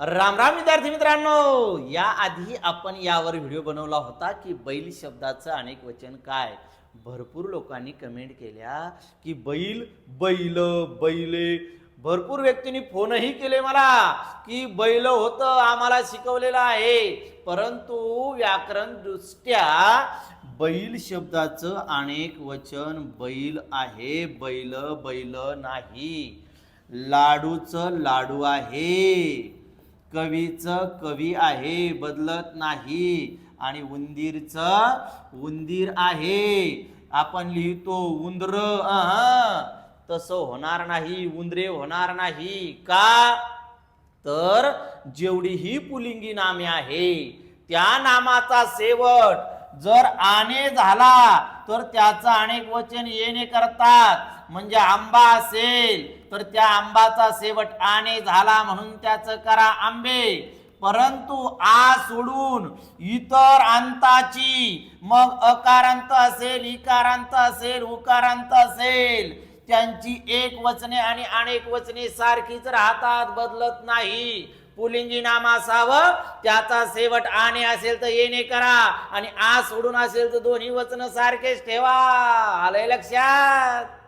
राम राम विद्यार्थी मित्रांनो. या आधी आपण यावर व्हिडिओ बनवला होता की बैल शब्दाचं अनेक वचन काय? भरपूर लोकांनी कमेंट केल्या की बैल बैल बैले. भरपूर व्यक्तींनी फोनही केले मला की बैल होतं आम्हाला शिकवलेलं आहे. परंतु व्याकरण दृष्ट्या बैल शब्दाचं अनेक वचन बैल आहे बैल बैल नाही. लाडूचं लाडू आहे. कवीचं कवी आहे बदलत नाही. आणि उंदीरचं उंदीर आहे. आपण लिहितो उंदर तसं होणार नाही उंदरे होणार नाही. का? तर जेवढी ही पुलिंगी नामे आहे त्या नामाचा शेवट जर आणे झाला तर त्याचं अनेक वचन येणे करतात. म्हणजे आंबा असेल तर त्या आंबाचा शेवट आणे झाला म्हणून त्याचं करा आंबे. परंतु आ सोडून इतर अंताची मग अकारांत असेल इकारांत असेल उकारांत असेल त्यांची एक वचने आणि अनेक वचने सारखीच राहतात बदलत नाही. पुलिंगी नाम असावं त्याचा शेवट आणे असेल तर येणे करा आणि आ सोडून असेल तर दोन्ही वचन सारखेच ठेवा. आलंय लक्षात?